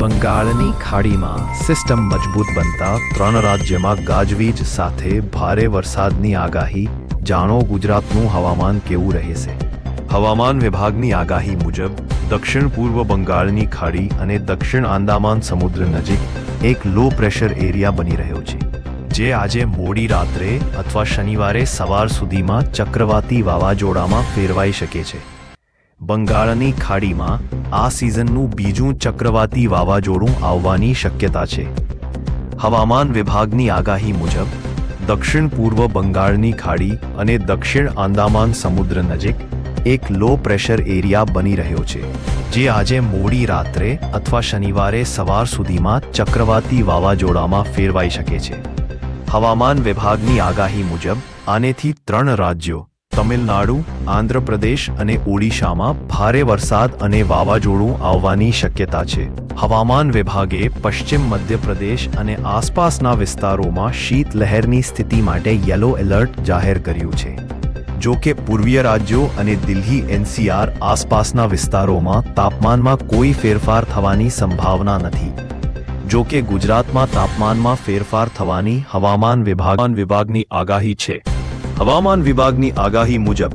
બંગાળની ખાડીમાં સિસ્ટમ મજબૂત બનતા ત્રણ રાજ્યમાં ગાજવીજ સાથે ભારે વરસાદની આગાહી. જાણો ગુજરાતનું હવામાન કેવું રહેશે? હવામાન વિભાગની આગાહી મુજબ, દક્ષિણ પૂર્વ બંગાળની ખાડી અને દક્ષિણ આંદામાન સમુદ્ર નજીક એક લો પ્રેશર એરિયા બની રહ્યો છે, જે આજે મોડી રાત્રે અથવા શનિવારે સવાર સુધીમાં ચક્રવાતી વાવાઝોડામાં ફેરવાઈ શકે છે. બંગાળની ખાડીમાં આ સિઝનનું બીજું ચક્રવાતી વાવાઝોડું આવવાની શક્યતા છે. હવામાન વિભાગની આગાહી મુજબ, દક્ષિણ પૂર્વ બંગાળની ખાડી અને દક્ષિણ આંદામાન સમુદ્ર નજીક એક લો પ્રેશર એરિયા બની રહ્યો છે, જે આજે મોડી રાત્રે અથવા શનિવારે સવાર સુધીમાં ચક્રવાતી વાવાઝોડામાં ફેરવાઈ શકે છે. હવામાન વિભાગની આગાહી મુજબ, આનેથી ત્રણ રાજ્યો તમિલનાડુ, આંધ્રપ્રદેશ અને ઓડિશામાં ભારે વરસાદ અને વાવાઝોડું આવવાની શક્યતા છે. હવામાન વિભાગે પશ્ચિમ મધ્યપ્રદેશ અને આસપાસના વિસ્તારોમાં શીતલહેરની સ્થિતિ માટે યલો એલર્ટ જાહેર કર્યું છે. જો કે પૂર્વીય રાજ્યો અને દિલ્હી એનસીઆર આસપાસના વિસ્તારોમાં તાપમાનમાં કોઈ ફેરફાર થવાની સંભાવના નથી. જો કે ગુજરાતમાં તાપમાનમાં ફેરફાર થવાની હવામાન વિભાગ વિભાગની આગાહી છે. હવામાન વિભાગની આગાહી મુજબ,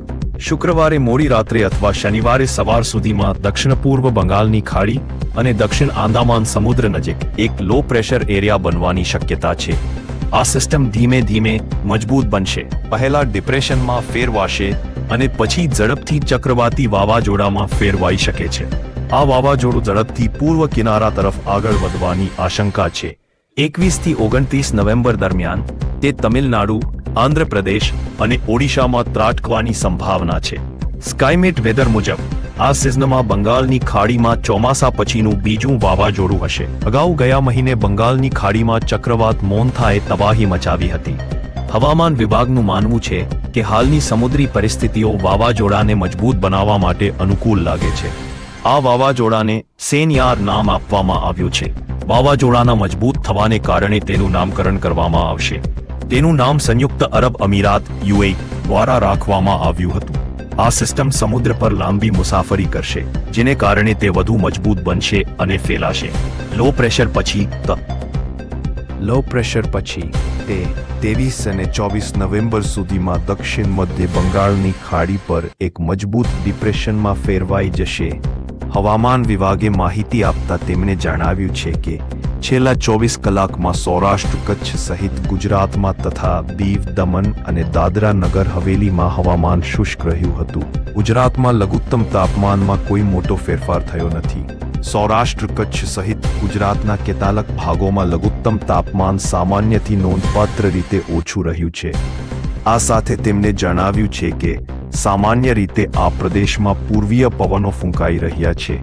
શુક્રવારે મોડી રાત્રે અથવા શનિવારે સવાર સુધીમાં દક્ષિણ પૂર્વ બંગાળની ખાડી અને દક્ષિણ આંદામાન સમુદ્ર નજીક એક લો પ્રેશર એરિયા બનવાની શક્યતા છે. આ સિસ્ટમ ધીમે ધીમે મજબૂત બનશે. પહેલા ડિપ્રેશનમાં ફેરવાશે અને પછી ઝડપથી ચક્રવાતી વાવાઝોડામાં ફેરવાઈ શકે છે. આ વાવાઝોડું ઝડપથી પૂર્વ કિનારા તરફ આગળ વધવાની આશંકા છે. એકવીસથી ઓગણત્રીસ નવેમ્બર દરમિયાન તે તમિલનાડુ આંધ્રપ્રદેશ અને ઓડિશામાં ત્રાટકવાની સંભાવના છે. સ્કાયમેટ વેધર મુજબ, આ સિઝનમાં બંગાળની ખાડીમાં ચોમાસા પછીનું બીજું વાવાઝોડું હશે. અગાઉ ગયા મહિને બંગાળની ખાડીમાં ચક્રવાત મોન્થાએ તબાહી મચાવી હતી. હવામાન વિભાગનું માનવું છે કે હાલની સમુદ્રી પરિસ્થિતિઓ વાવાઝોડાને મજબૂત બનાવવા માટે અનુકૂળ લાગે છે. આ વાવાઝોડાને સેનયાર નામ આપવામાં આવ્યું છે. વાવાઝોડાના મજબૂત થવાને કારણે તેનું નામકરણ કરવામાં આવશે. તેનું નામ સંયુક્ત અરબ અમીરાત, યુએ, દ્વારા રાખવામાં આવ્યું હતું. આ સિસ્ટમ સમુદ્ર પર લાંબી મુસાફરી કરશે, જેને કારણે તે વધુ મજબૂત બનશે અને ફેલાશે. લો પ્રેશર પછી લો પ્રેશર પછી તે ત્રેવીસ અને ચોવીસ નવેમ્બર સુધીમાં દક્ષિણ મધ્ય બંગાળની ખાડી પર એક મજબૂત ડિપ્રેશનમાં ફેરવાઈ જશે. હવામાન વિભાગે માહિતી આપતા તેમણે જણાવ્યું છે કે છેલ્લા ચોવીસ કલાકમાં સૌરાષ્ટ્ર કચ્છ સહિત ગુજરાતમાં તથા દીવ, દમણ અને દાદરા નગર હવેલીમાં હવામાન શુષ્ક રહ્યું હતું. ગુજરાતમાં લઘુત્તમ તાપમાનમાં કોઈ મોટો ફેરફાર થયો નથી. સૌરાષ્ટ્ર કચ્છ સહિત ગુજરાતના કેટલાક ભાગોમાં લઘુત્તમ તાપમાન સામાન્યથી નોંધપાત્ર રીતે ઓછું રહ્યું છે. આ સાથે તેમણે જણાવ્યું છે કે, સામાન્ય રીતે આ પ્રદેશમાં પૂર્વીય પવનો ફૂંકાઈ રહ્યા છે.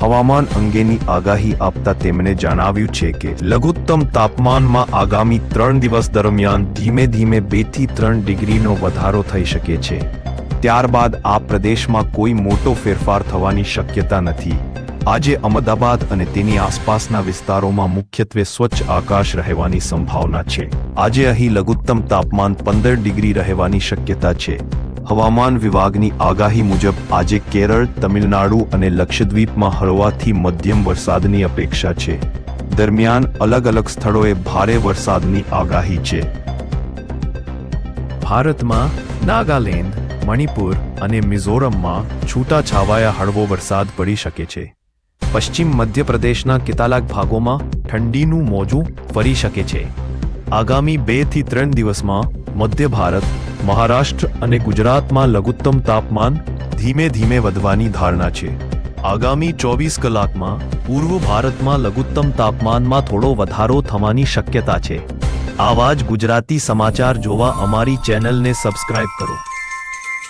હવામાન અંગેની આગાહી આપતા તેમણે જણાવ્યું છે કે, લઘુત્તમ તાપમાનમાં આગામી ત્રણ દિવસ દરમિયાન ધીમે ધીમે બેથી ત્રણ ડિગ્રીનો વધારો થઈ શકે છે. ત્યારબાદ આ પ્રદેશમાં કોઈ મોટો ફેરફાર થવાની શક્યતા નથી. આજે અમદાવાદ અને તેની આસપાસના વિસ્તારોમાં મુખ્યત્વે સ્વચ્છ આકાશ રહેવાની સંભાવના છે. આજે અહીં લઘુત્તમ તાપમાન પંદર ડિગ્રી રહેવાની શક્યતા છે. હવામાન વિભાગની આગાહી મુજબ આજે કેરળ, તમિલનાડુ અને લક્ષદ્વીપમાં હળવાથી મધ્યમ વરસાદની અપેક્ષા છે. દરમિયાન અલગ અલગ સ્થળોએ ભારે વરસાદની આગાહી છે. ભારતમાં નાગાલેન્ડ, મણિપુર અને મિઝોરમમાં છૂટાછવાયા હળવો વરસાદ પડી શકે છે. પશ્ચિમ મધ્યપ્રદેશના કેટલાક ભાગોમાં ઠંડીનું મોજું ફરી શકે છે. આગામી બેથી ત્રણ દિવસમાં મધ્ય ભારત મહારાષ્ટ્ર અને ગુજરાતમાં લઘુત્તમ તાપમાન ધીમે ધીમે વધવાની ધારણા છે. આગામી ચોવીસ કલાકમાં પૂર્વ ભારતમાં લઘુત્તમ તાપમાનમાં થોડો વધારો થવાની શક્યતા છે. આવા જ ગુજરાતી સમાચાર જોવા અમારી ચેનલને સબસ્ક્રાઇબ કરો.